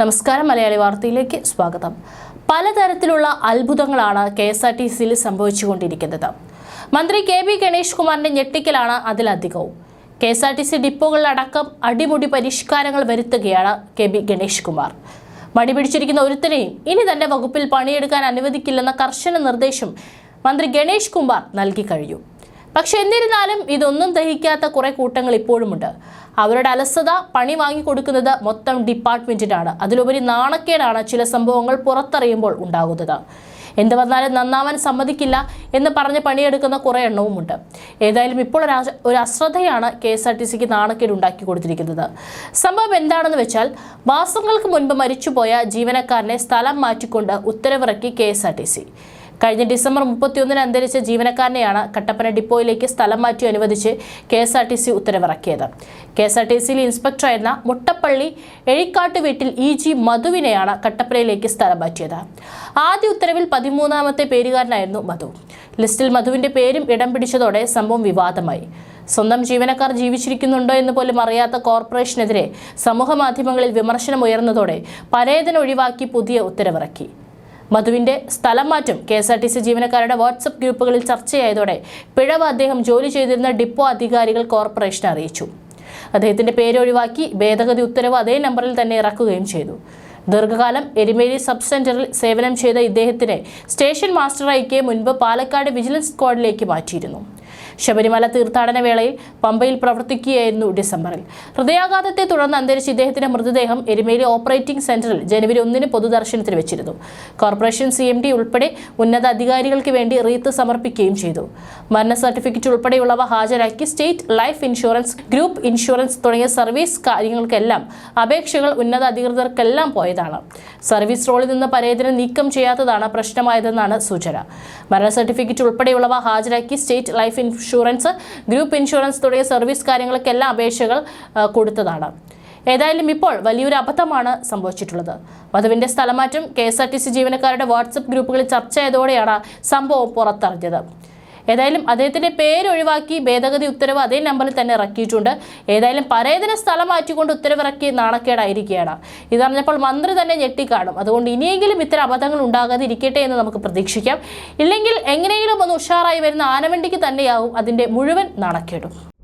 നമസ്കാരം മലയാളി വാർത്തയിലേക്ക് സ്വാഗതം. പലതരത്തിലുള്ള അത്ഭുതങ്ങളാണ് കെ എസ് ആർ ടി സിയിൽ സംഭവിച്ചുകൊണ്ടിരിക്കുന്നത്. മന്ത്രി കെ ബി ഗണേഷ് കുമാറിന്റെ ഞെട്ടിക്കലാണ് അതിലധികവും. K S R T C ഡിപ്പോകളിലടക്കം അടിമുടി പരിഷ്കാരങ്ങൾ വരുത്തുകയാണ് കെ ബി ഗണേഷ് കുമാർ. മടി പിടിച്ചിരിക്കുന്ന ഒരുത്തനെയും ഇനി തന്റെ വകുപ്പിൽ പണിയെടുക്കാൻ അനുവദിക്കില്ലെന്ന കർശന നിർദ്ദേശം മന്ത്രി ഗണേഷ് കുമാർ നൽകി കഴിഞ്ഞു. പക്ഷെ എന്നിരുന്നാലും ഇതൊന്നും ദഹിക്കാത്ത കുറേ കൂട്ടങ്ങൾ ഇപ്പോഴുമുണ്ട്. അവരുടെ അലസത പണി വാങ്ങിക്കൊടുക്കുന്നത് മൊത്തം ഡിപ്പാർട്ട്മെന്റിനാണ്. അതിലുപരി നാണക്കേടാണ് ചില സംഭവങ്ങൾ പുറത്തറിയുമ്പോൾ ഉണ്ടാകുന്നത്. എന്ത് വന്നാലും നന്നാവാൻ സമ്മതിക്കില്ല എന്ന് പറഞ്ഞ് പണിയെടുക്കുന്ന കുറേ എണ്ണവുമുണ്ട്. ഏതായാലും ഇപ്പോൾ ഒരു ഒരു അശ്രദ്ധയാണ് കെ എസ് ആർ ടി സിക്ക് നാണക്കേട് ഉണ്ടാക്കി കൊടുത്തിരിക്കുന്നത്. സംഭവം എന്താണെന്ന് വെച്ചാൽ മാസങ്ങൾക്ക് മുൻപ് മരിച്ചുപോയ ജീവനക്കാരനെ സ്ഥലം മാറ്റിക്കൊണ്ട് ഉത്തരവിറക്കി K S R T C. കഴിഞ്ഞ ഡിസംബർ മുപ്പത്തിയൊന്നിന് അന്തരിച്ച ജീവനക്കാരനെയാണ് കട്ടപ്പന ഡിപ്പോയിലേക്ക് സ്ഥലം മാറ്റി അനുവദിച്ച് K S R T C ഉത്തരവിറക്കിയത്. K S R T സിയിൽ ഇൻസ്പെക്ടറായിരുന്ന മുട്ടപ്പള്ളി എഴിക്കാട്ട് വീട്ടിൽ ഇ ജി മധുവിനെയാണ് കട്ടപ്പനയിലേക്ക് സ്ഥലം മാറ്റിയത്. ആദ്യ ഉത്തരവിൽ പതിമൂന്നാമത്തെ പേരുകാരനായിരുന്നു മധു. ലിസ്റ്റിൽ മധുവിന്റെ പേരും ഇടം പിടിച്ചതോടെ സംഭവം വിവാദമായി. സ്വന്തം ജീവനക്കാർ ജീവിച്ചിരിക്കുന്നുണ്ടോ എന്ന് പോലും അറിയാത്ത കോർപ്പറേഷനെതിരെ സമൂഹ മാധ്യമങ്ങളിൽ വിമർശനം ഉയർന്നതോടെ പരേതന ഒഴിവാക്കി പുതിയ ഉത്തരവിറക്കി. മധുവിന്റെ സ്ഥലം മാറ്റം K S R T C ജീവനക്കാരുടെ വാട്സപ്പ് ഗ്രൂപ്പുകളിൽ ചർച്ചയായതോടെ പിഴവ് അദ്ദേഹം ജോലി ചെയ്തിരുന്ന ഡിപ്പോ അധികാരികൾ കോർപ്പറേഷനെ അറിയിച്ചു. അദ്ദേഹത്തിന്റെ പേര് ഒഴിവാക്കി ഭേദഗതി ഉത്തരവ് അതേ നമ്പറിൽ തന്നെ ഇറക്കുകയും ചെയ്തു. ദീർഘകാലം എരുമേലി സബ് സെന്ററിൽ സേവനം ചെയ്ത ഇദ്ദേഹത്തിനെ സ്റ്റേഷൻ മാസ്റ്ററായിക്കെ മുൻപ് പാലക്കാട് വിജിലൻസ് സ്ക്വാഡിലേക്ക് മാറ്റിയിരുന്നു. ശബരിമല തീർത്ഥാടന വേളയിൽ പമ്പയിൽ പ്രവർത്തിക്കുകയായിരുന്നു ഡിസംബറിൽ. ഹൃദയാഘാതത്തെ തുടർന്ന് അന്തരിച്ച ഇദ്ദേഹത്തിന്റെ മൃതദേഹം എരുമേലി ഓപ്പറേറ്റിംഗ് സെന്ററിൽ ജനുവരി ഒന്നിന് പൊതുദർശനത്തിന് വെച്ചിരുന്നു. കോർപ്പറേഷൻ സി എം ഡി ഉൾപ്പെടെ ഉന്നത അധികാരികൾക്ക് വേണ്ടി റീത്ത് സമർപ്പിക്കുകയും ചെയ്തു. മരണ സർട്ടിഫിക്കറ്റ് ഉൾപ്പെടെയുള്ളവ ഹാജരാക്കി state life insurance group insurance തുടങ്ങിയ സർവീസ് കാര്യങ്ങൾക്കെല്ലാം അപേക്ഷകൾ ഉന്നത അധികൃതർക്കെല്ലാം പോയതാണ്. സർവീസ് റോളിൽ നിന്ന് പരേതനം നീക്കം ചെയ്യാത്തതാണ് പ്രശ്നമായതെന്നാണ് സൂചന. മരണ സർട്ടിഫിക്കറ്റ് ഉൾപ്പെടെയുള്ളവ ഹാജരാക്കി state life insurance group insurance തുടങ്ങിയ സർവീസ് കാര്യങ്ങൾക്കെല്ലാം അപേക്ഷകൾ കൊടുത്തതാണ്. ഏതായാലും ഇപ്പോൾ വലിയൊരു അബദ്ധമാണ് സംഭവിച്ചിട്ടുള്ളത്. വധുവിന്റെ സ്ഥലമാറ്റം K S R T C ജീവനക്കാരുടെ വാട്സപ്പ് ഗ്രൂപ്പുകളിൽ ചർച്ചയായതോടെയാണ് സംഭവം പുറത്തറിഞ്ഞത്. ഏതായാലും അദ്ദേഹത്തിന്റെ പേര് ഒഴിവാക്കി ഭേദഗതി ഉത്തരവ് അതേ നമ്പറിൽ തന്നെ ഇറക്കിയിട്ടുണ്ട്. ഏതായാലും പരേതന സ്ഥലം മാറ്റിക്കൊണ്ട് ഉത്തരവിറക്കി നാണക്കേടായിരിക്കുകയാണ്. ഇതറിഞ്ഞപ്പോൾ മന്ത്രി തന്നെ ഞെട്ടിക്കാണും. അതുകൊണ്ട് ഇനിയെങ്കിലും ഇത്തരം അബദ്ധങ്ങൾ ഉണ്ടാകാതെ ഇരിക്കട്ടെ എന്ന് നമുക്ക് പ്രതീക്ഷിക്കാം. ഇല്ലെങ്കിൽ എങ്ങനെയെങ്കിലും ഒന്ന് ഉഷാറായി വരുന്ന ആനവണ്ടിക്ക് തന്നെയാവും അതിന്റെ മുഴുവൻ നാണക്കേടും.